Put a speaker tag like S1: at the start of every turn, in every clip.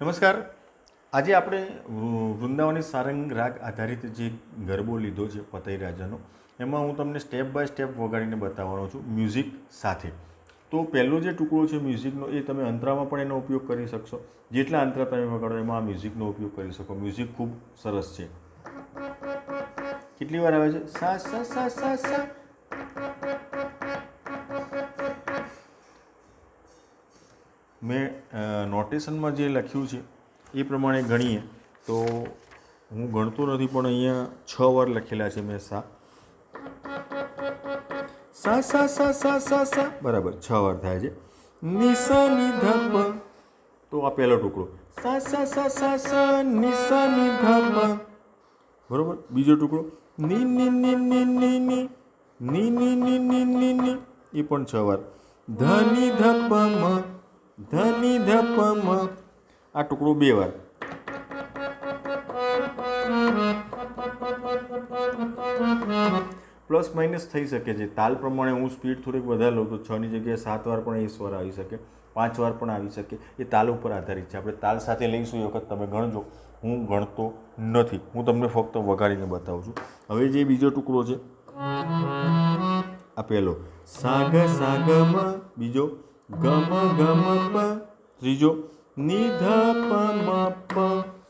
S1: નમસ્કાર. આજે આપણે વૃંદાવની સારંગ રાગ આધારિત જે ગરબો લીધો છે પતઈ રાજાનો, એમાં હું તમને સ્ટેપ બાય સ્ટેપ વગાડીને બતાવવાનો છું મ્યુઝિક સાથે. તો પહેલો જે ટુકડો છે મ્યુઝિકનો એ તમે અંતરામાં પણ એનો ઉપયોગ કરી શકશો. જેટલા અંતરા તમે વગાડો એમાં આ મ્યુઝિકનો ઉપયોગ કરી શકો. મ્યુઝિક ખૂબ સરસ છે. કેટલી વાર આવે છે? સા સા સા સા સા મેં નોટેશનમાં જે લખ્યું છે, એ પ્રમાણે ગણીએ. તો હું ગણતો નથી, પણ અહીંયા છ વાર લખેલા છે મેં સા. સા સા સા સા સા સા. બરાબર, છ વાર થાય છે. નિસા ની ધપ તો આ પહેલો ટુકડો. સા સા સા સા સા નિસા ની ધપ બરોબર? બીજો ટુકડો. ની ની ની ની ની ની. ની ની ની ની ની ની. એ પણ છ વાર. ધની ધપમાં ધની ધપ મ આ ટુકડો બે વાર. પ્લસ માઇનસ થઈ શકે છે. તાલ પ્રમાણે હું સ્પીડ થોડીક વધારે લઉં તો છની જગ્યાએ સાત વાર પણ એ સ્વર આવી શકે. પાંચ વાર પણ આવી શકે. એ તાલ ઉપર આધારિત છે. આપણે તાલ સાથે લઈશું એ વખત તમે ગણજો. હું ગણતો નથી. હું તમને ફક્ત વગાડીને બતાવું છું. હવે જે બીજો ટુકડો છે, આ પહેલો. સાગ સાગમાં બીજો ગમ ગમ પ. ત્રીજો નિધ પ મ પ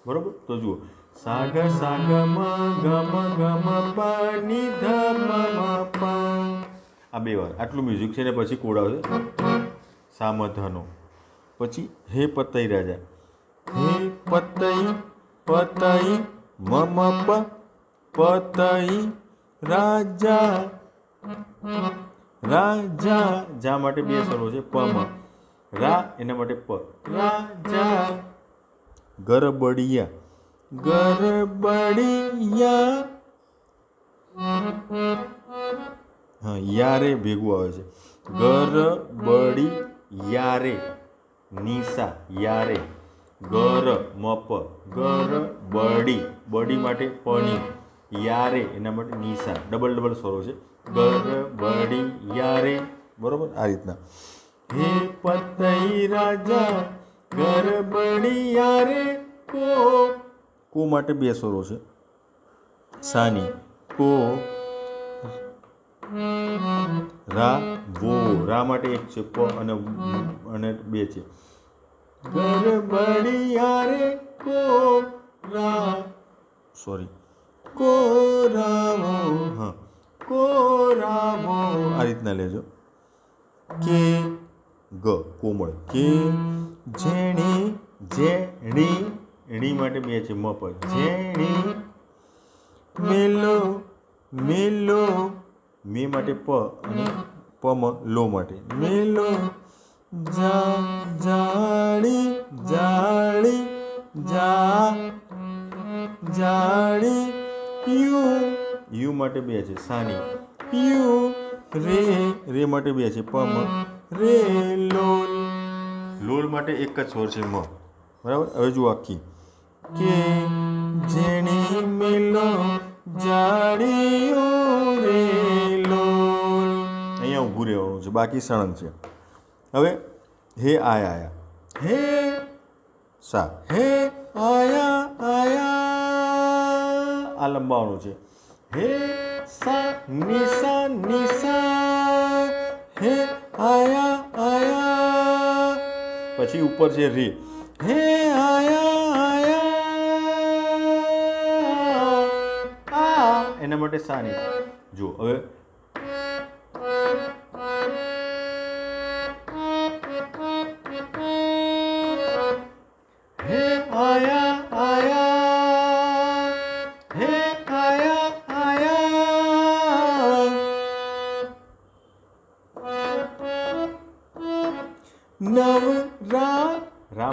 S1: બરોબર? તો જુઓ. સાગ સાગ મ ગમ ગમ પ નિધ મ મ પ આ બે વાર. આટલું મ્યુઝિક છે ને પછી કોડ આવશે સામધનો. પછી હે પતઈ રાજા. હે પતઈ પતઈ, મમ પ, પતઈ રાજા. રાજા જા માટે બે સ્વરો છે પ માં. રા એના માટે પ. રાજા ગરબડિયા. ગરબડિયા. હા યારે ભેગું આવે છે. ગરબડી યારે નિશા યારે. ગર મપ ગર બડી બડી માટે પની. યારે, એના માટે નિશા ડબલ ડબલ સ્વરો છે. ગર બડી, યારે. બરોબર? આ રીતના. હે પતઈ રાજા ગર બડી યારે કો. કો માટે બે સ્વરો છે. સાની, કો. રા, વો. રા માટે એક છે, કો અને અને બે છે. ગરબડી યારે કો. રા. સોરી કો રાવો હા. કો રાવો આ રીતના લેજો. કે ગ, કોમળ. કે જેણી જેણી. એણી માટે બે છે, મ પર. જેણી, મેલો મેલો. મે માટે પ અને પ મ, લો માટે. મેલો, જા, જાણી જાણી, જા જાળી યુ યુ માટે બે છે સાની. યુ રે રે માટે બે છે પ મ. રે લોલ. લોલ માટે એક જ સ્વર છે મ. બરાબર? હવે જુઓ આખી. કે જેણે મેલો જાડીઓ રે લોલ. અહીંયા ઊભું રહેવાનું છે બાકી સળંગ છે. હવે હે આયા આયા. હે સા. હે આયા આ લંબાવાનું છે. હે સા નિસા નિસા હે આયા આયા. પછી ઉપર છે રે. હે આયા આયા. આ, એના માટે સાની જો હવે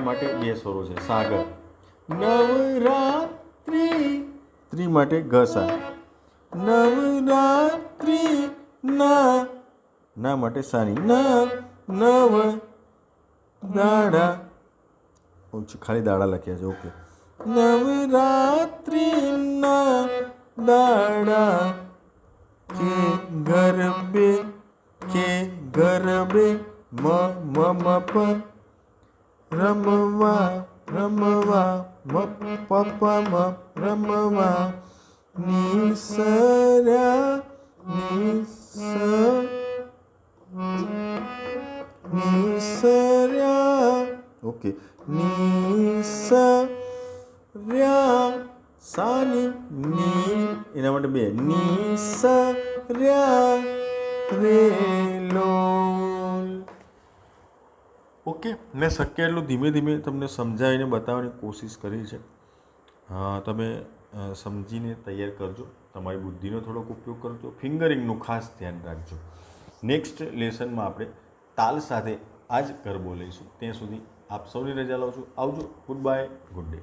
S1: માટે બે સ્વરો છે? સાગર. નવરાત્રિ. ત્રી માટે ઘસા નવરાત્રિ ના. ના માટે સાની. ના, નવ દાડા. ઓછું ખાલી દાડા લખ્યા છે, ઓકે. નવરાત્રિના દાડા. કે ગરબે કે ગરબે મ મ મ, પ રમવા રમવા મ પ પ મ રમવા નિસર્યા નિસ નિસર્યા ઓકે નિસર્યા સાની ની એના માટે બે નિસર્યા રેલોલ ઓકે, મેં શક્ય એટલું ધીમે ધીમે તમને સમજાવીને બતાવવાની કોશિશ કરી છે. તમે સમજીને તૈયાર કરજો. તમારી બુદ્ધિનો થોડોક ઉપયોગ કરજો. ફિંગરિંગનું ખાસ ધ્યાન રાખજો. નેક્સ્ટ લેસનમાં આપણે તાલ સાથે આ જ ગરબો લઈશું. ત્યાં સુધી આપ સૌની રજા લઉં છું આવજો. Good bye good day